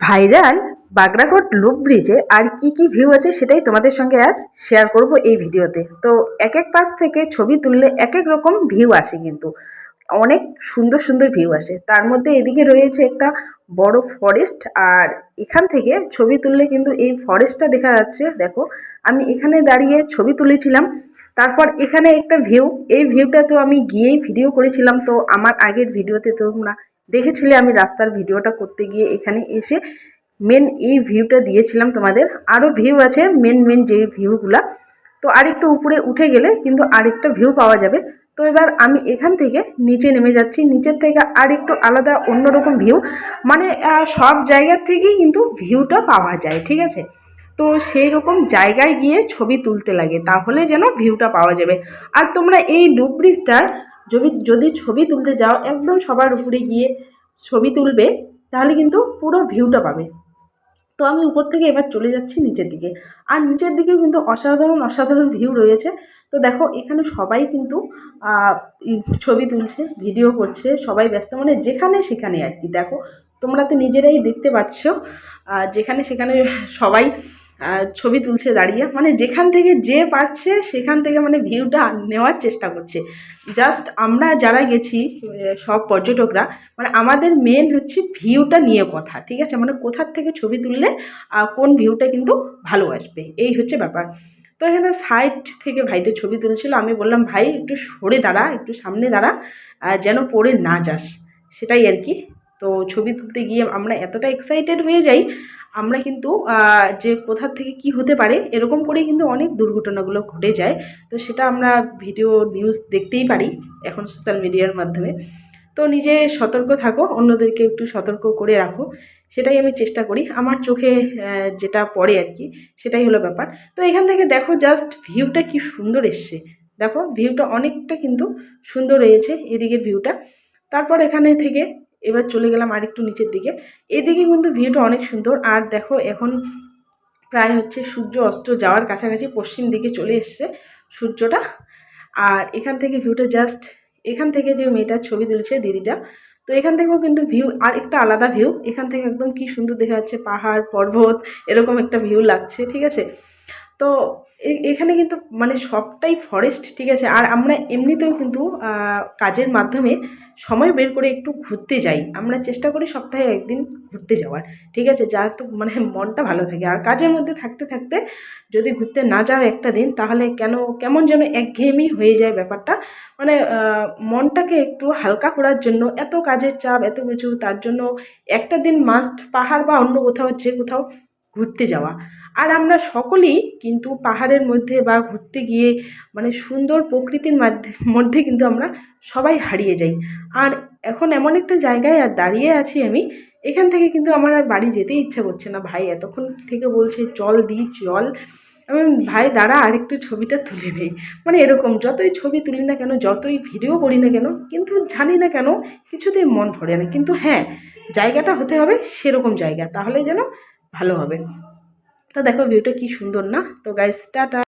Viral Bagrakot loop ব্রিজে আর কি কি ভিউ আছে সেটাই তোমাদের সঙ্গে আজ শেয়ার করব এই ভিডিওতে। তো এক এক পাশ থেকে ছবি তুললে এক এক রকম ভিউ আসে কিন্তু। অনেক সুন্দর সুন্দর ভিউ আসে। তার মধ্যে এদিকে রয়েছে একটা বড় ফরেস্ট আর এখান থেকে ছবি তুললে কিন্তু এই ফরেস্টটা দেখা যাচ্ছে। দেখো, আমি এখানে দাঁড়িয়ে ছবি তুলেছিলাম। তারপর এখানে একটা ভিউ এই ভিউটা তো আমি গিয়েই ভিডিও করেছিলাম, তো আমার আগের ভিডিওতে তোমরা দেখেছিলে, আমি রাস্তার ভিডিওটা করতে গিয়ে এখানে এসে মেন এই ভিউটা দিয়েছিলাম তোমাদের। আরও ভিউ আছে মেন মেন যে ভিউগুলা তো আরেকটু উপরে উঠে গেলে কিন্তু আরেকটা ভিউ পাওয়া যাবে। তো এবার আমি এখান থেকে নিচে নেমে যাচ্ছি। নিচের থেকে আর একটু আলাদা, অন্যরকম ভিউ মানে সব জায়গার থেকেই কিন্তু ভিউটা পাওয়া যায়, ঠিক আছে? তো সেই রকম জায়গায় গিয়ে ছবি তুলতে লাগে, তাহলে যেন ভিউটা পাওয়া যাবে। আর তোমরা এই লুপ ব্রিজটার যদি যদি ছবি তুলতে যাও, একদম সবার উপরে গিয়ে ছবি তুলবে, তাহলে কিন্তু পুরো ভিউটা পাবে। তো আমি উপর থেকে এবার চলে যাচ্ছি নিচের দিকে। আর নিচের দিকেও কিন্তু অসাধারণ অসাধারণ ভিউ রয়েছে। তো দেখো, এখানে সবাই কিন্তু ছবি তুলছে ভিডিও করছে, সবাই ব্যস্ত মানে যেখানে সেখানে আর কি। দেখো, তোমরা তো নিজেরাই দেখতে পাচ্ছ যেখানে সেখানে সবাই ছবি তুলছে দাঁড়িয়ে। মানে যেখান থেকে যে পারছে সেখান থেকে মানে ভিউটা নেওয়ার চেষ্টা করছে। জাস্ট আমরা যারা গেছি সব পর্যটকরা মানে আমাদের মেন হচ্ছে ভিউটা নিয়ে কথা, ঠিক আছে? মানে কোথার থেকে ছবি তুললে কোন ভিউটা কিন্তু ভালো আসবে, এই হচ্ছে ব্যাপার। তো এখানে সাইড থেকে ভাইটা ছবি তুলছিল, আমি বললাম, ভাই, একটু সরে দাঁড়া, একটু সামনে দাঁড়া যেন পড়ে না যাস। সেটাই আর কি। তো ছবি তুলতে গিয়ে আমরা এতটা এক্সাইটেড হয়ে যাই, আমরা কিন্তু যে কোথার থেকে কি হতে পারে এরকম করেই কিন্তু অনেক দুর্ঘটনাগুলো ঘটে যায়। তো সেটা আমরা ভিডিও নিউজ দেখতেই পারি এখন সোশ্যাল মিডিয়ার মাধ্যমে। তো নিজে সতর্ক থাকো, অন্যদেরকে একটু সতর্ক করে রাখো, সেটাই আমি চেষ্টা করি। আমার চোখে যেটা পড়ে আর কি, সেটাই হলো ব্যাপার। তো এখান থেকে দেখো জাস্ট ভিউটা কি সুন্দর এসছে। দেখো ভিউটা অনেকটা কিন্তু সুন্দর রয়েছে এদিকের ভিউটা তারপর এখানে থেকে এবার চলে গেলাম আরেকটু নিচের দিকে। এদিকে কিন্তু ভিউটা অনেক সুন্দর। আর দেখো, এখন প্রায় হচ্ছে সূর্য অস্ত যাওয়ার কাছাকাছি পশ্চিম দিকে চলে এসছে সূর্যটা। আর এখান থেকে ভিউটা জাস্ট এখান থেকে যে মেয়েটার ছবি তুলছে দিদিটা, তো এখান থেকেও কিন্তু ভিউ আর একটা আলাদা ভিউ এখান থেকে একদম কি সুন্দর দেখা যাচ্ছে, পাহাড়, পর্বত, এরকম একটা ভিউ লাগছে, ঠিক আছে? তো এখানে কিন্তু মানে সবটাই ফরেস্ট ঠিক আছে? আর আমরা এমনিতেও কিন্তু কাজের মাধ্যমে সময় বের করে একটু ঘুরতে যাই। আমরা চেষ্টা করি সপ্তাহে একদিন ঘুরতে যাওয়ার, ঠিক আছে? যা তো মানে মনটা ভালো থাকে। আর কাজের মধ্যে থাকতে থাকতে যদি ঘুরতে না যাও একটা দিন, তাহলে কেন, কেমন যেন একঘেয়েমি হয়ে যায় ব্যাপারটা। মানে মনটাকে একটু হালকা করার জন্য, এত কাজের চাপ, এত কিছু, তার জন্য একটা দিন মাস্ট পাহাড় বা অন্য কোথাও, যে কোথাও ঘুরতে যাওয়া। আর আমরা সকলেই কিন্তু পাহাড়ের মধ্যে বা ঘুরতে গিয়ে মানে সুন্দর প্রকৃতির মাধ্যে কিন্তু আমরা সবাই হারিয়ে যাই। আর এখন এমন একটা জায়গায় আর দাঁড়িয়ে আছি আমি, এখান থেকে কিন্তু আমার আর বাড়ি যেতেই ইচ্ছা করছে না ভাই। এতক্ষণ থেকে বলছে, চল দি, চল। আমি ভাই, দাঁড়া, আরেকটু ছবিটা তুলে নেই। মানে এরকম, যতই ছবি তুলি না কেন, যতই ভিডিও করি না কেন, কিন্তু জানি না কেন কিছুতেই মন ভরে না। কিন্তু হ্যাঁ জায়গাটা হতে হবে সেরকম জায়গা। তাহলে যেন ভালো হবে। তো দেখো ভিউটা কি সুন্দর না? তো গাইস টাটা।